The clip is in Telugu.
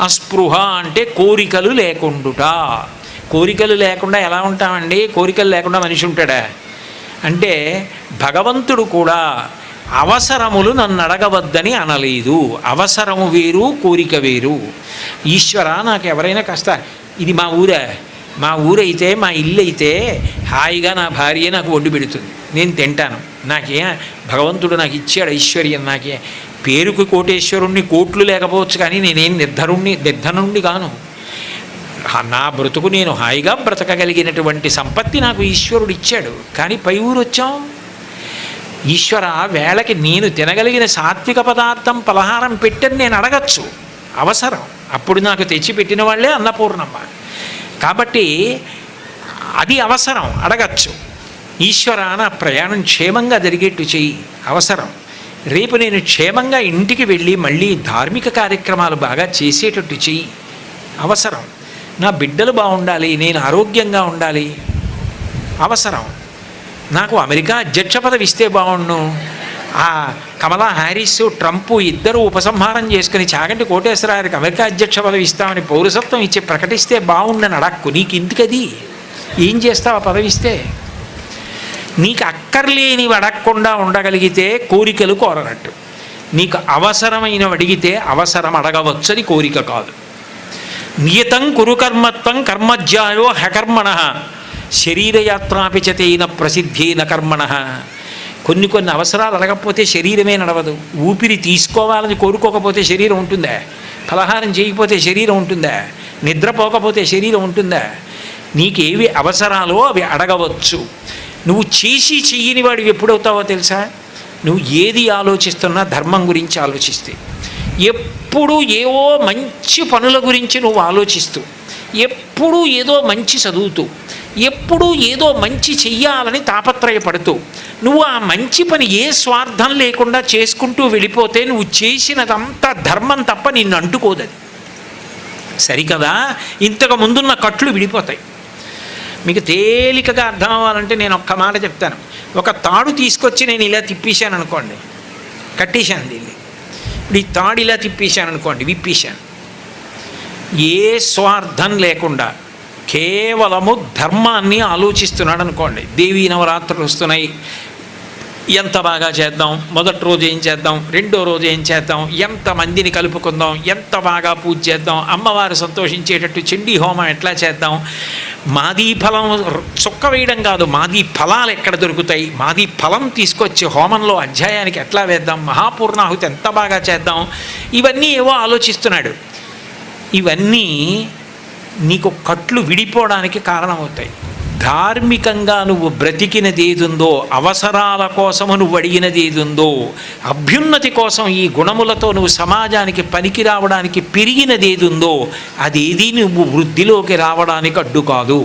అస్పృహ అంటే కోరికలు లేకుండుట. కోరికలు లేకుండా ఎలా ఉంటామండి? కోరికలు లేకుండా మనిషి ఉంటాడా? అంటే భగవంతుడు కూడా అవసరములు నన్ను అడగవద్దని అనలేదు. అవసరము వేరు కోరిక వేరు. ఈశ్వర నాకు ఎవరైనా కాస్త ఇది మా ఊరే. మా ఊరైతే మా ఇల్లు అయితే హాయిగా నా భార్య నాకు వండి పెడుతుంది. నేను తింటాను. నాకే భగవంతుడు నాకు ఇచ్చాడు ఐశ్వర్యం నాకే పేరుకు కోటేశ్వరుణ్ణి కోట్లు లేకపోవచ్చు కానీ నేనేం నిర్ధరుణ్ణి నిర్ధనుణ్ణి కాను. నా బ్రతుకు నేను హాయిగా బ్రతకగలిగినటువంటి సంపత్తి నాకు ఈశ్వరుడు ఇచ్చాడు. కానీ పై ఊరు వచ్చాం. ఈశ్వర వేళకి నేను తినగలిగిన సాత్విక పదార్థం పలహారం పెట్టని నేను అడగచ్చు. అవసరం. అప్పుడు నాకు తెచ్చిపెట్టిన వాళ్ళే అన్నపూర్ణమ్మ. కాబట్టి అది అవసరం. అడగచ్చు. ఈశ్వర నా ప్రయాణం క్షేమంగా జరిగేట్టు చెయ్యి. అవసరం. రేపు నేను క్షేమంగా ఇంటికి వెళ్ళి మళ్ళీ ధార్మిక కార్యక్రమాలు బాగా చేసేటట్టు చెయ్యి. అవసరం. నా బిడ్డలు బాగుండాలి నేను ఆరోగ్యంగా ఉండాలి. అవసరం. నాకు అమెరికా అధ్యక్ష పదవి ఇస్తే బాగుండు. ఆ కమలా హ్యారిస్ ట్రంప్ ఇద్దరు ఉపసంహారం చేసుకుని చాగంటి కోటేశ్వరరావుకి అమెరికా అధ్యక్ష పదవి ఇస్తామని పౌరసత్వం ఇచ్చి ప్రకటిస్తే బాగుండని అడక్కు. నీకు ఎందుకది? ఏం చేస్తావు ఆ పదవి ఇస్తే? నీకు అక్కర్లేనివి అడగకుండా ఉండగలిగితే కోరికలు కోరనట్టు. నీకు అవసరమైనవి అడిగితే అవసరం అడగవచ్చని కోరిక కాదు. నియతం కురుకర్మత్వం కర్మజ్యాయో హకర్మణ శరీరయాత్రాపిచతైన ప్రసిద్ధేన కర్మణ. కొన్ని కొన్ని అవసరాలు అడగకపోతే శరీరమే నడవదు. ఊపిరి తీసుకోవాలని కోరుకోకపోతే శరీరం ఉంటుందా? ఫలహారం చేయకపోతే శరీరం ఉంటుందా? నిద్రపోకపోతే శరీరం ఉంటుందా? నీకేవి అవసరాలో అవి అడగవచ్చు. నువ్వు చేసి చెయ్యని వాడివి ఎప్పుడవుతావో తెలుసా? నువ్వు ఏది ఆలోచిస్తున్నా ధర్మం గురించి ఆలోచిస్తే. ఎప్పుడు ఏవో మంచి పనుల గురించి నువ్వు ఆలోచిస్తూ ఎప్పుడు ఏదో మంచి చదువుతూ ఎప్పుడు ఏదో మంచి చెయ్యాలని తాపత్రయపడుతూ నువ్వు ఆ మంచి పని ఏ స్వార్థం లేకుండా చేసుకుంటూ వెళ్ళిపోతే నువ్వు చేసినదంతా ధర్మం తప్ప నిన్ను అంటుకోదది. సరికదా? ఇంతకు ముందున్న కట్లు విడిపోతాయి. మీకు తేలికగా అర్థం అవ్వాలంటే నేను ఒక్క మాట చెప్తాను. ఒక తాడు తీసుకొచ్చి నేను ఇలా తిప్పేశాను అనుకోండి. కట్టేశాను దీన్ని. ఇప్పుడు ఈ తాడు ఇలా తిప్పేశాను అనుకోండి విప్పేశాను. ఏ స్వార్థం లేకుండా కేవలము ధర్మాన్ని ఆలోచిస్తున్నాడు అనుకోండి. దేవీ నవరాత్రులు వస్తున్నాయి. ఎంత బాగా చేద్దాం? మొదటి రోజు ఏం చేద్దాం? రెండో రోజు ఏం చేద్దాం? ఎంత మందిని కలుపుకుందాం? ఎంత బాగా పూజ చేద్దాం? అమ్మవారు సంతోషించేటట్టు చండీ హోమం ఎట్లా చేద్దాం? మాది ఫలం చుక్క వేయడం కాదు మాది ఫలాలు ఎక్కడ దొరుకుతాయి? మాది ఫలం తీసుకొచ్చి హోమంలో అధ్యాయానికి ఎట్లా వేద్దాం? మహాపూర్ణాహుతి ఎంత బాగా చేద్దాం? ఇవన్నీ ఏవో ఆలోచిస్తున్నాడు. ఇవన్నీ నీకు కట్లు విడిపోవడానికి కారణమవుతాయి. ధార్మికంగా నువ్వు బ్రతికినది ఏదుందో అవసరాల కోసము నువ్వు అడిగినది ఏదుందో అభ్యున్నతి కోసం ఈ గుణములతో నువ్వు సమాజానికి పనికి రావడానికి పెరిగినది ఏదుందో అదేది నువ్వు వృద్ధిలోకి రావడానికి అడ్డు కాదు